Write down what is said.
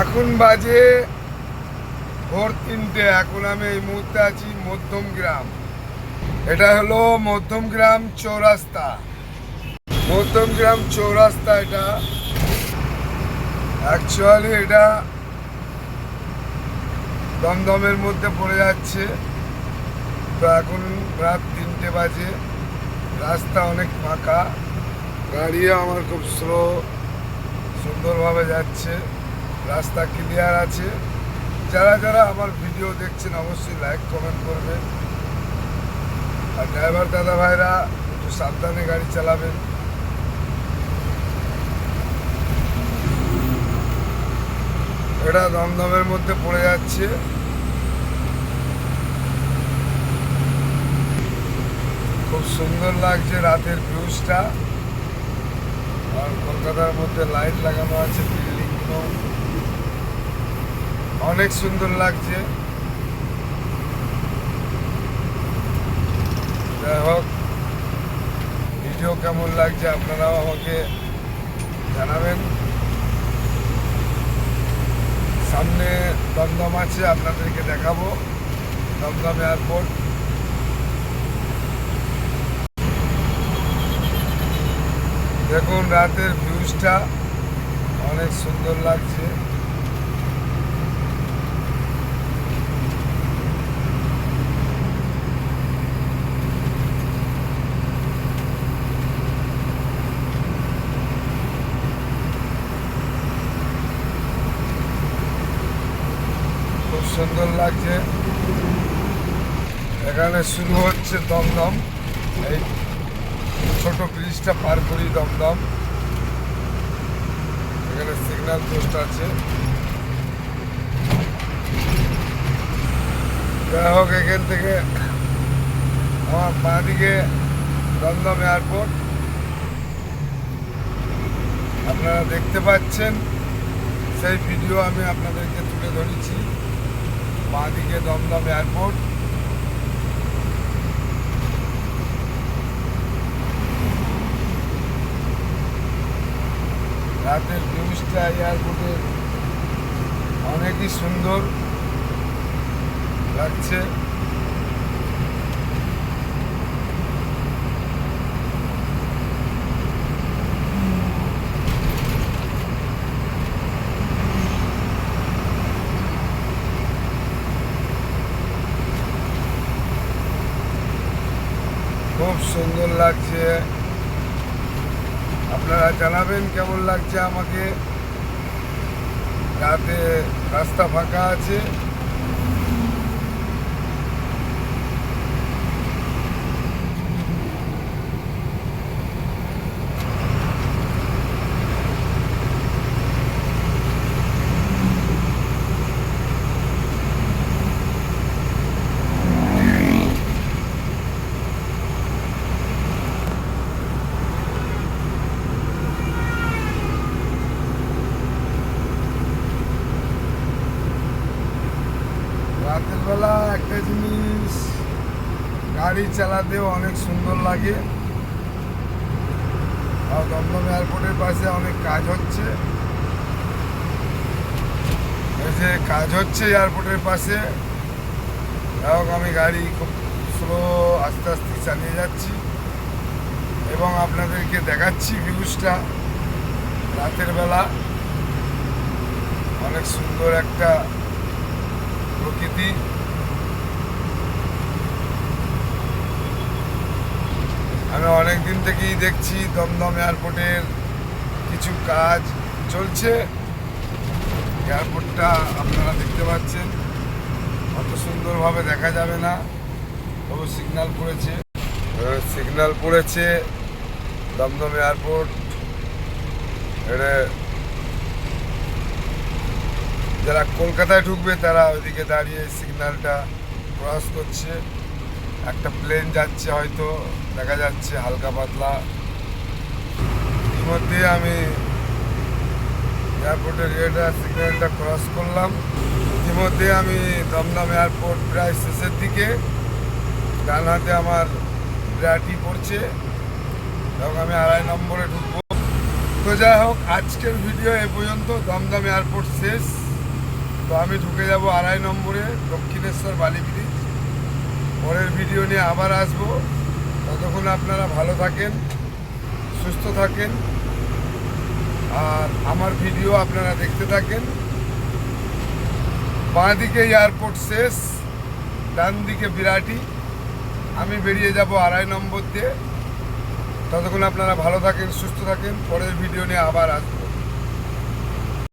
এখন বাজে ভোর তিনটে। এখন আমি এই মুহূর্তে আছি মধ্যম গ্রাম। এটা হলো মধ্যম গ্রাম চৌরাস্তা। মধ্যম গ্রাম চৌরাস্তা এটা। অ্যাকচুয়ালি এটা দমদমের মধ্যে পড়ে যাচ্ছে। তো এখন রাত তিনটে বাজে। রাস্তা অনেক ফাঁকা। গাড়িও আমার খুব স্লো সুন্দরভাবে যাচ্ছে। রাস্তা ক্লিয়ার আছে। যারা যারা আমার ভিডিও দেখছেন, অবশ্যই লাইক কমেন্ট করবেন। আর ড্রাইভার দাদা ভাইরা একটু সাবধানে গাড়ি চালাবেন। এটা দমদমের মধ্যে পড়ে যাচ্ছে। খুব সুন্দর লাগছে রাতের ভিউজটা আর কলকাতার মধ্যে লাইট লাগানো আছে বিল্ডিংগুলো অনেক সুন্দর লাগছে। যাই হোক, ভিডিও কেমন লাগছে আপনারাও আমাকে জানাবেন। সামনে দমদম আছে, আপনাদেরকে দেখাবো। দমদম এয়ারপোর্ট। দেখুন, রাতের ভিউজটা অনেক সুন্দর লাগছে খুব সুন্দর লাগছে। এখানে শুরু হচ্ছে দমদম। এই ছোট ব্রিজটা পার করি দমদম। এখানে সিগন্যাল পোস্ট আছে। যাই হোক, এখান থেকে আমার বাঁদিকে দমদম এয়ারপোর্ট আপনারা দেখতে পাচ্ছেন, সেই ভিডিও আমি আপনাদেরকে তুলে ধরেছি। বাঁদিকে দমদম এয়ারপোর্ট। রাতের ভিউজটা এয়ারপোর্টের অনেকই সুন্দর লাগছে খুব সুন্দর লাগছে। আপনারা জানাবেন কেমন লাগছে আমাকে? রাতে রাস্তা ফাঁকা আছে রাতের বেলা একটা জিনিস গাড়ি চালাতেও অনেক সুন্দর লাগে। আর দমদম এয়ারপোর্টের পাশে অনেক কাজ হচ্ছে। এই যে কাজ হচ্ছে এয়ারপোর্টের পাশে। এবং আমি গাড়ি খুব স্লো, আস্তে আস্তে চালিয়ে যাচ্ছি। এবং আপনাদেরকে দেখাচ্ছি ভিউজটা রাতের বেলা। অনেক সুন্দর একটা প্রকৃতি। আমি অনেক দিন থেকেই দেখছি দমদম এয়ারপোর্টের কিছু কাজ চলছে। এয়ারপোর্টটা আপনারা দেখতে পাচ্ছেন। অত সুন্দরভাবে দেখা যাবে না। তবু সিগন্যাল পড়েছে। সিগন্যাল পড়েছে দমদম এয়ারপোর্ট। এটা যারা কলকাতায় ঢুকবে তারা ওইদিকে দাঁড়িয়ে সিগন্যালটা ক্রস করছে। একটা প্লেন যাচ্ছে হয়তো, দেখা যাচ্ছে হালকা পাতলা। ইতিমধ্যে আমি এয়ারপোর্টের এটা সিগন্যালটা ক্রস করলাম। ইতিমধ্যে আমি দমদম এয়ারপোর্ট প্রায় শেষের দিকে। ডান হাতে আমার বিরাটি পড়ছে এবং আমি আড়াই নম্বরে ঢুকবো। তো যাই হোক, আজকের ভিডিও এ পর্যন্ত দমদম এয়ারপোর্ট শেষ। তো আমি ঢুকে যাব আড়াই নম্বরে দক্ষিণেশ্বর বালি ব্রিজ পরের ভিডিও নিয়ে আবার আসব। ততক্ষণ আপনারা ভালো থাকেন, সুস্থ থাকেন, আর আমার ভিডিও আপনারা দেখতে থাকেন। বাঁ দিকে এয়ারপোর্ট শেষ ডান দিকে বিরাটি। আমি বেরিয়ে যাব আড়াই নম্বর দিয়ে। ততক্ষণ আপনারা ভালো থাকেন, সুস্থ থাকেন, পরের ভিডিও নিয়ে আবার আসব।